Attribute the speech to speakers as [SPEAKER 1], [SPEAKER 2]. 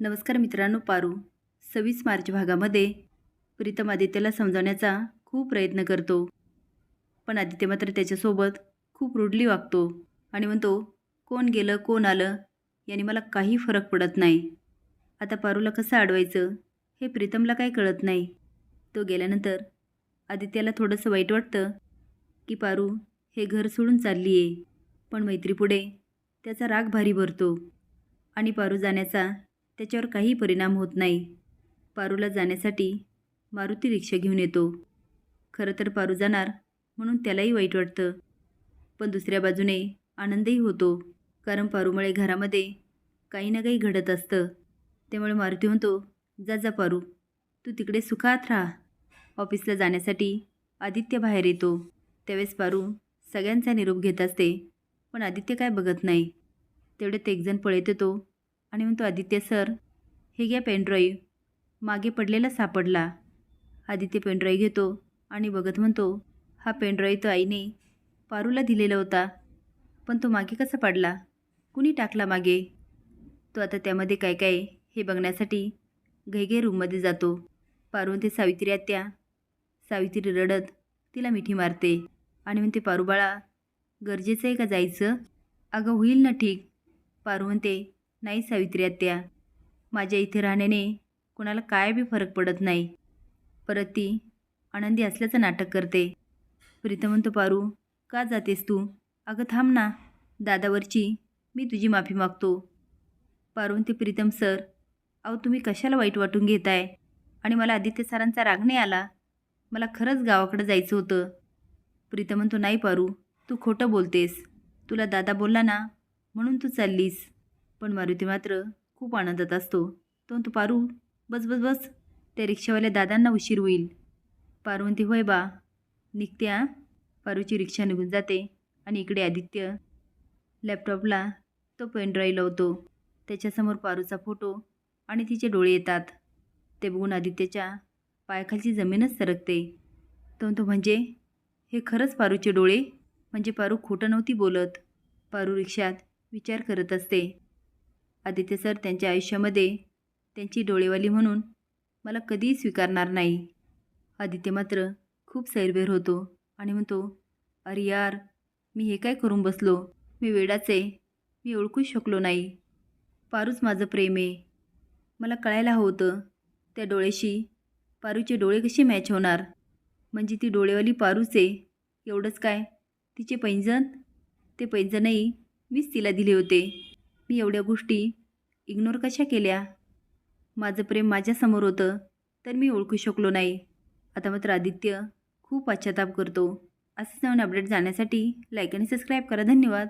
[SPEAKER 1] नमस्कार मित्रांनो पारू. सव्वीस मार्च भागामध्ये प्रीतम आदित्यला समजावण्याचा खूप प्रयत्न करतो. पण आदित्य मात्र त्याच्यासोबत खूप रुडली वागतो आणि म्हणतो कोण गेलं कोण आलं याने मला काही फरक पडत नाही. आता पारूला कसं अडवायचं हे प्रीतमला काही कळत नाही. तो गेल्यानंतर आदित्याला थोडंसं वाईट वाटतं की पारू हे घर सोडून चालली आहे पण मैत्रीपुढे त्याचा राग भारी भरतो आणि पारू जाण्याचा त्याच्यावर काही परिणाम होत नाही. पारूला जाण्यासाठी मारुती रिक्षा घेऊन येतो. खरं तर पारू जाणार म्हणून त्यालाही वाईट वाटतं. पण दुसऱ्या बाजूने आनंदही होतो कारण पारूमुळे घरामध्ये काही ना काही घडत असतं. त्यामुळे मारुती म्हणतो जा जा पारू तू तिकडे सुखात राहा. ऑफिसला जाण्यासाठी आदित्य बाहेर येतो. त्यावेळेस पारू सगळ्यांचा निरोप घेत असते पण आदित्य काय बघत नाही. तेवढ्यात एकजण पळत येतो. आणि म्हणतो आदित्य सर हे घ्या पेनड्रॉईव्ह मागे पडलेला सापडला. आदित्य पेनड्रॉईव्ह घेतो आणि बघत म्हणतो हा पेनड्रॉईव्ह तो आईने पारूला दिलेला होता पण तो मागे कसा पडला? कुणी टाकला मागे? तो आता त्यामध्ये काय काय हे बघण्यासाठी घैघे रूममध्ये जातो. पारू ते सावित्री आत्या सावित्री रडत तिला मिठी मारते आणि म्हणते पारू बाळा गरजेचं आहे का जायचं? अगं होईल ना ठीक. पारू म्हणते नाही सावित्री आत्या. माझ्या इथे राहण्याने कुणाला काय बी फरक पडत नाही. परत ती आनंदी असल्याचं नाटक करते. प्रीतम म्हणतो पारू का जातेस तू? अगं थांब ना. दादावरची मी तुझी माफी मागतो. पारून ते प्रीतम सर अहो तुम्ही कशाला वाईट वाटून घेताय? आणि मला आदित्य सरांचा राग नाही आला? मला खरंच गावाकडे जायचं होतं. प्रीतम म्हणतो नाही पारू तू खोटं बोलतेस. तुला दादा बोलला ना म्हणून तू चाललीस. पण मारुती मात्र खूप आनंदात असतो. तो तू पारू बस बस बस. त्या रिक्षावाल्या दादांना उशीर होईल. पारू म्हणते होय बा. निघते पारूची रिक्षा निघून जाते आणि इकडे आदित्य लॅपटॉपला तो पेनड्राईव्ह लावतो. त्याच्यासमोर पारूचा फोटो आणि तिचे डोळे येतात. ते बघून आदित्यच्या पायाखालची जमीनच सरकते. तो तो म्हणजे हे खरंच पारूचे डोळे? म्हणजे पारू खोटं नव्हती बोलत. पारू रिक्षात विचार करत असते. आदित्य सर त्यांच्या आयुष्यामध्ये त्यांची डोळेवाली म्हणून मला कधीही स्वीकारणार नाही. आदित्य मात्र खूप सैरभैर होतो आणि म्हणतो अरे यार मी हे काय करून बसलो? मी वेडाच आहे मी ओळखूच शकलो नाही. पारूच माझं प्रेम आहे. मला कळायला हवं होतं त्या डोळ्याशी पारूचे डोळे कसे मॅच होणार? म्हणजे ती डोळेवाली पारूच आहे. एवढंच काय? तिचे पैंजण? ते पैंजणही मीच तिला दिले होते. मी एवढ्या गोष्टी इग्नोर कशा केल्या? माझं प्रेम माझ्यासमोर होतं तर मी ओळखू शकलो नाही. आता मात्र आदित्य खूप पश्चाताप करतो. असेच नवीन अपडेट जाण्यासाठी लाईक आणि सबस्क्राईब करा. धन्यवाद.